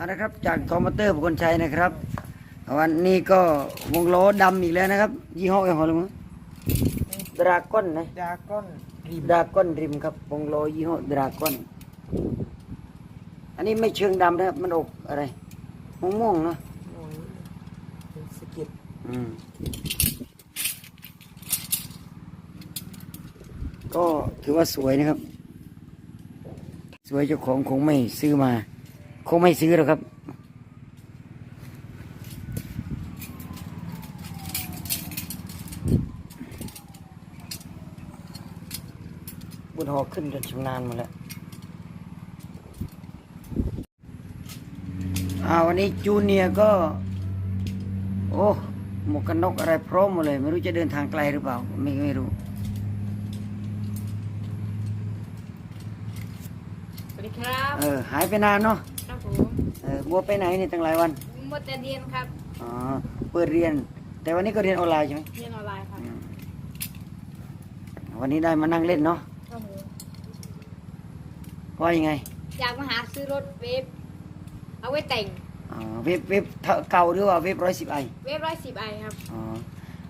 เอาละครับจากคอมพิวเตอร์บุคคลชัยนะครับ วันนี้ก็วงล้อดำอีกแล้วนะครับ ยี่ห้ออะไรของลุงดราก้อนนะดราก้อนริมดราก้อนริมครับ วงล้อยี่ห้อดราก้อน อันนี้ไม่เชิงดำนะครับ มันออกอะไรม่วงๆเนาะโอ้ยเป็นสะเก็ตอืมก็ถือว่าสวยนะครับ สวยเจ้าของคงไม่ซื้อมา คงไม่ซื้อหรอกครับบุญหอขึ้นจนชำนาญหมดแล้วอ่าวันนี้จูเนียร์ก็ โอ้หมวกกันน็อกอะไรพร้อมหมดเลย ไม่รู้จะเดินทางไกลหรือเปล่า ไม่ไม่รู้สวัสดีครับ เออ หายไปนานเนาะครับผม เออบัวไปไหนนี่ตั้งหลายวันมดแต่เรียนครับ อ๋อเปิดเรียน แต่วันนี้ก็เรียนออนไลน์ใช่ไหมเรียนออนไลน์ครับอืมวันนี้ได้มานั่งเล่นเนาะครับผมว่ายังไงอยากมาหาซื้อรถเวฟเอาไว้แต่งอ๋อเว็บเว็บเก่าหรือว่าเว็บร้อยสิบไอเวฟร้อยสิบไอครับ อ๋อ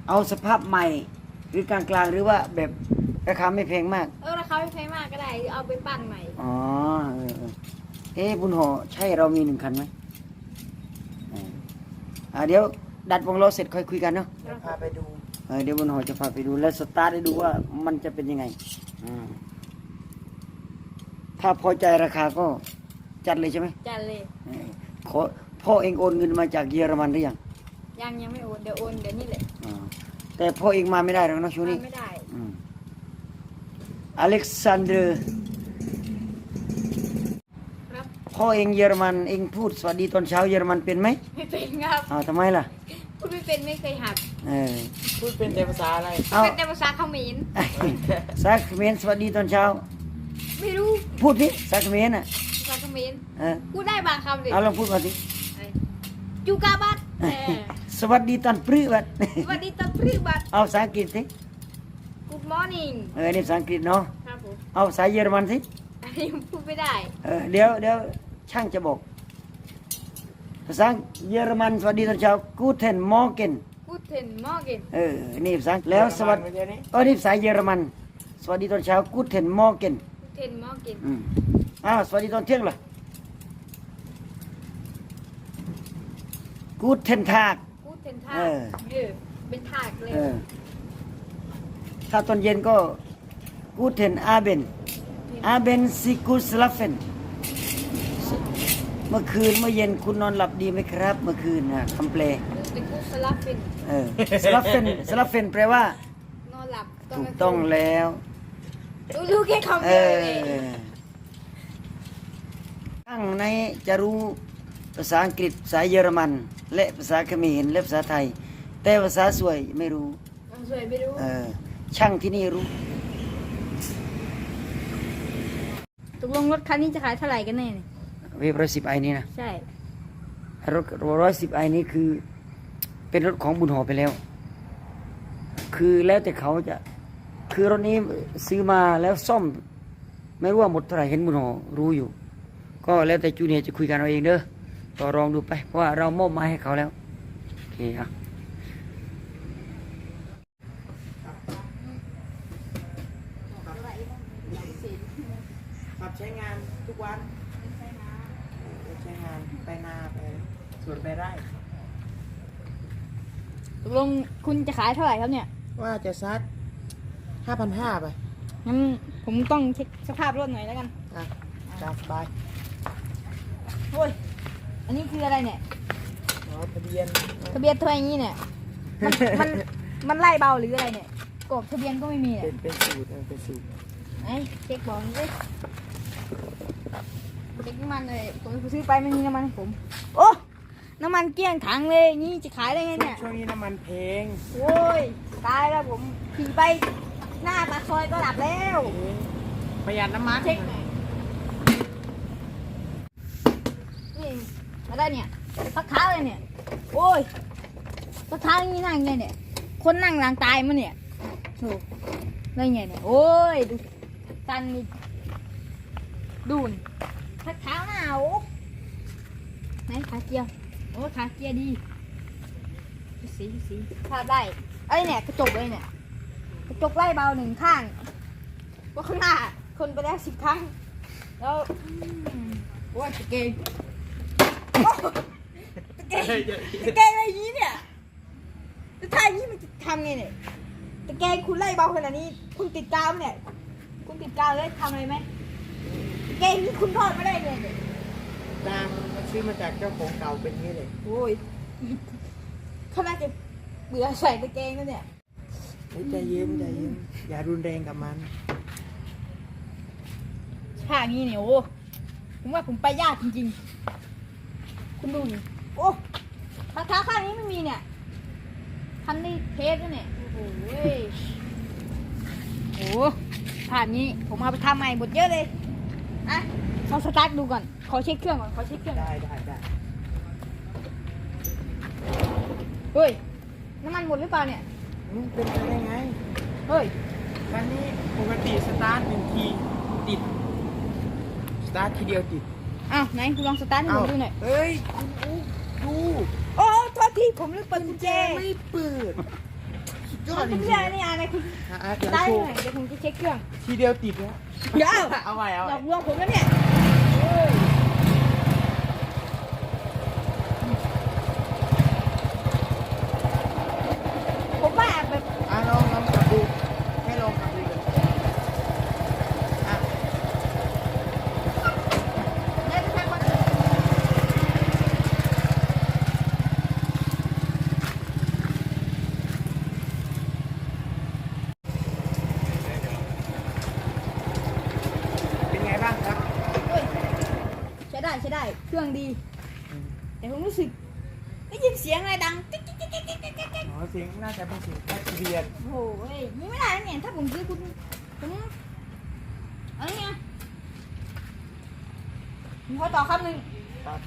เอาสภาพใหม่หรือกลางกลางๆหรือว่าแบบราคาไม่แพงมากเออราคาไม่แพงมากก็ได้หรือเอาไปปั้นใหม่อ๋อเออเออ เอ๊ะบุญหอใช่เรามีหนึ่งคันไหมเอออ่าเดี๋ยวดัดวงล้อเสร็จค่อยคุยกันเนาะเดี๋ยวพาไปดูเออเดี๋ยวบุญหอจะพาไปดูแล้วสตาร์ทให้ดูว่ามันจะเป็นยังไงอืมถ้าพอใจราคาก็จัดเลยใช่ไหมจัดเลยเออขอพ่อเองโอนเงินมาจากเยอรมันหรือยังยังยังไม่โอนเดี๋ยวโอนเดี๋ยวนี้แหละอ๋อแต่พ่อเองมาไม่ได้หรอกนะช่วงนี้ทำไม่ได้อืมอเล็กซานเดอร์ ครับ พ่อเองเยอรมันเองพูดสวัสดีตอนเช้าเยอรมันเป็นไหมไม่เป็นครับอ้าวทำไมล่ะ พูดไม่เป็นไม่เคยหัดเออพูดเป็นแต่ภาษาอะไร เอาเป็นแต่ภาษาเขมรสักเมนสวัสดีตอนเช้า ไม่รู้ พูดดิสักเมนอะภาษาเขมรเออพูดได้บางคำเลยเอาลองพูดมาสิจูกาบัตเออสวัสดีตอนพฤหัสสวัสดีตอนพฤบัตเอาภาษาอังกฤษสิ Good morning เออนี่ภาษาอังกฤษเนาะ ครับผม เอาภาษาเยอรมันสิอันนี้พูดไม่ได้ เออเดี๋ยวเดี๋ยว ช่างจะบอก ภาษาเยอรมันสวัสดีตอนเช้า Guten Morgen Guten Morgen เออ นี่ภาษาแล้วสวัสดีไม่ใช่นี่เออนี่ภาษาเยอรมัน สวัสดีตอนเช้า Guten Morgen Guten Morgen อืมอ้าวสวัสดีตอนเที่ยงล่ะ Guten Tag Guten เอ Tag อ เออเป็นทากเลยเออ ถ้าตอนเย็นก็ Guten Abend Abend Sie gut schlafen เมื่อคืนเมื่อเย็นคุณนอนหลับดีไหมครับ เมื่อคืนนะคำแปลเป็นกูสลับเป็นเออสลับเฟนสลับเฟนแปลว่า นอนหลับถูกต้องแล้ว รู้รู้แค่คำเอเดียวอเลยข้างในจะรู้ภาษาอังกฤษภาษาเยอรมัน และภาษาเขมรและภาษาไทย แต่ภาษาสวยไม่รู้น้องสวยไม่รู้เออ ช่างที่นี่รู้ ตกลงรถคันนี้จะขายเท่าไหร่กันแน่เนี่ย เวฟร้อยสิบไอนี้นะใช่รถร้อยสิบไอนี้คือ เป็นรถของบุญหอไปแล้ว คือแล้วแต่เขาจะ คือรถนี้ซื้อมาแล้วซ่อม ไม่รู้ว่าหมดเท่าไหร่เห็นบุญหอรู้อยู่ ก็แล้วแต่จูเนียร์จะคุยกันเอาเองเด้อต่อรองดูไป เพราะว่าเรามอบหมายให้เขาแล้วโอเคอะ ขับใช้งานทุกวันใช้งานไปนาไปส วนไปไร่ ตกลงคุณจะขายเท่าไหร่ครับเนี่ย ว่าจะซัดห้าพันห้าไปงั้นผมต้องเช็คสภาพรถหน่อยแล้วกัน อะจับไปโอ้ย อันนี้คืออะไรเนี่ย อ๋อทะเบียนทะเบียนตัวอย่างนี้เนี่ย มันมันมันไล่เบาหรืออะไรเนี่ยกบทะเบียนก็ไม่มีเนี่ยเป็นเป็นสูตรเออเป็นสูตรไอ้เช็คบอกดิเช็คน้ำมันเลยผมซื้อไปไม่มีน้ำมันให้ผม โอ้ น้ำมันเกลี้ยงถังเลยนี่จะขายได้ไงเนี่ย ช่วงนี้น้ำมันแพงโอ้ยตายแล้วผมขี่ไปหน้าปากซอยก็ดับแล้ว ประหยัดน้ำมันเช็คหน่อยนี่มาได้เนี่ยพักเท้าเลยเนี่ย โอ้ยพักเท้าอย่างนี้นั่งไงเนี่ย คนนั่งหลังตายมั้เนี่ยโอ้ได้ไงเนี่ย โอ้ยดูตันนี่ดูนพักเท้าหนาวขาเกียร์ โอ้ขาเกียร์ดีดูสีดูสีพลาดได้ไอ้ยเนี่ยกระจกเลยเนี่ยกระจกไล่เบาหนึ่งข้างว่าข้างหน้าคนไปแล้วสิบครั้ง แล้วอืมโอ้ยตะเกงตะเกงตะเกงอะไรอย่างนี้เนี่ยถ้าอย่างนี้มันจะทำไงเนี่ยตะเกงคุณไล่เบาขนาดนี้ คุณติดกาวเนี่ย คุณติดกาวเลยทำอะไรไหมตะเกงนี่คุณทอดไม่ได้เลยเนี่ย ตาม ซื้อมาจากเจ้าของเก่าเป็นนี้เลยโอ้ยเขาน่าจะเบื่อใส่ตะเกงแล้วเนี่ยเฮ้ยใจเย็นใจเย็นอย่ารุนแรงกับมันท่านี้เนี่ยโอ้ผมว่าผมไปยากจริงๆ คุณดูนี่โอ้ขาเท้าข้างนี้ไม่มีเนี่ยทำได้เทสแล้วเนี่ยโอ้โหเว้ยโอ้ท่านี้ผมเอาไปทำใหม่หมดเยอะเลย อะลองสตาร์ทดูก่อน ขอเช็คเครื่องก่อน ขอเช็คเครื่องได้ได้ได้เฮ้ย น้ำมันหมดหรือเปล่าเนี่ยอืมเป็นไปได้ไงเฮ้ยวันนี้ปกติสตาร์ทหนึ่งทีติด สตาร์ททีเดียวติดอ้าวไหนคุณลองสตาร์ทให้ผมดูหน่อยเฮ้ยดูดูโอ้โทษทีผมลืมเปิดกุญแจ ไม่เปิดสุด ยอมัดนจเป็นริงเรื่องนี่อะไรคุณๆอะอะสเดี๋ยวตาร์ทโชให้ว์หน่อยเดี๋ยวผมจะเช็คเครื่อง ทีเดียวติดแล้ว เดี๋ยวเอาไว้เอาหลไว้อกลวงผมแล้วเนี่ยเฮ้ยผมว่าแบบ อะลองลองขับดูให้ลองขับดูเลยอะ ได้ไปทางวัน เป็นไงบ้างครับ เฮ้ยใช้ ได้ใช้ได้เครื่องดี แต่ผมรู้สึกได้ยินเสียงอะไรดังติ๊กติ๊กติ๊กติ๊กติ๊กติ๊กติ๊กอ๋อเสียงน่าจะเป็นเสียงแค่ทะเบียนโอ้โหเฮ้ยนี่ไม่ได้นะเนี่ยถ้าผมซื้อคุณผมเอะไรเนี่ยผมขอต่อคำหนึ่งครับ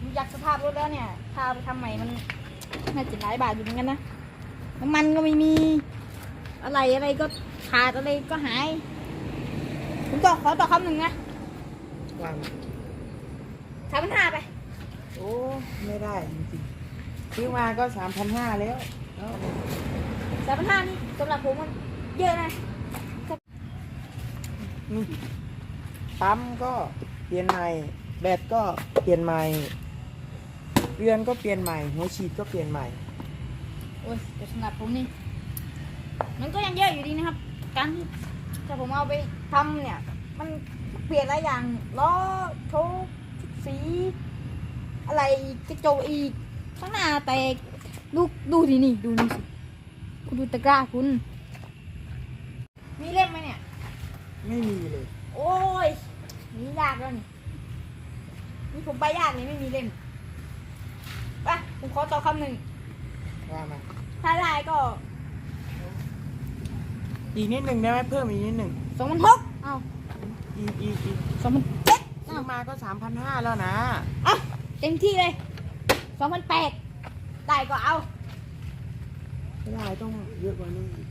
ดูจากสภาพรถแล้วเนี่ยถ้าเอาไปทำใหม่มันน่าจะหลายบาทอยู่เหมือนกันนะน้ำมันก็ไม่มี อะไรอะไรก็ขาดอะไรก็หาย ผมต่อขอต่อคำหนึ่งนะวาง สามพันห้าไปโอ้ไม่ได้จริงๆซื้อมาก็สามพันห้าแล้วแล้วสามพันห้านี่สำหรับผมมันเยอะนะนี่ปั๊มก็เปลี่ยนใหม่ แบตก็เปลี่ยนใหม่ เรือนก็เปลี่ยนใหม่ หัวฉีดก็เปลี่ยนใหม่ โอ้ยแต่สำหรับผมนี่ มันก็ยังเยอะอยู่ดีนะครับ การที่ถ้าผมเอาไปทำเนี่ย มันเปลี่ยนหลายอย่างล้อโชคชุด สี อะไรอีกกระจกอีก ข้างหน้าแตกดูดูดินี่ดูนี่สิคุณดูตะกร้าคุณ มีเล่มไหมเนี่ย ไม่มีเลย โอ้ยนี่ยากแล้วนี่นี่ผมไปยากนี่ไม่มีเล่มไปผมขอต่อคำหนึ่งว่ามาถ้าได้ก็อีกนิดหนึ่งได้ไหมเพิ่มอีกนิดหนึ่งสองพันหกเอาอีกอีกอีกสองพันเจ็ด ซื้เอาอมาก็สามพันห้าแล้วนะเอาเต็มที่เลยสองพันแปดได้ก็เอา ไม่ได้ต้องเยอะกว่านี้อีก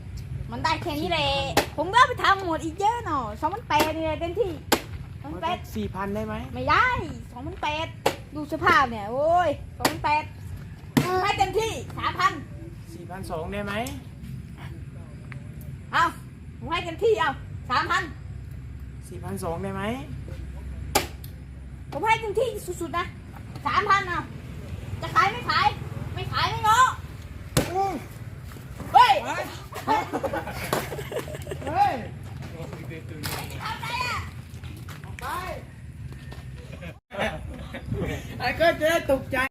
มันได้แค่นี้แหละผมก็เอาไปทำหมดอีกเยอะหน่อยสองพันแปดนี่แหละเต็มที่สองพันแปดสี่พันได้ไหมไม่ได้สองพันแปดดูสภาพเนี่ยโอ้ยสองพันแปดให้เต็มที่สามพันสี่พันสองได้ไหมเอาผมให้เต็มที่เอาสามพันสี่พันสองได้ไหม ผมให้เต็มที่สุดๆนะสามพันเอาจะขายไม่ขาย ไม่ขายไม่ง้อเฮ้ย เฮ้ยทำไรอะไปไอ้ก็จะได้ตกใจ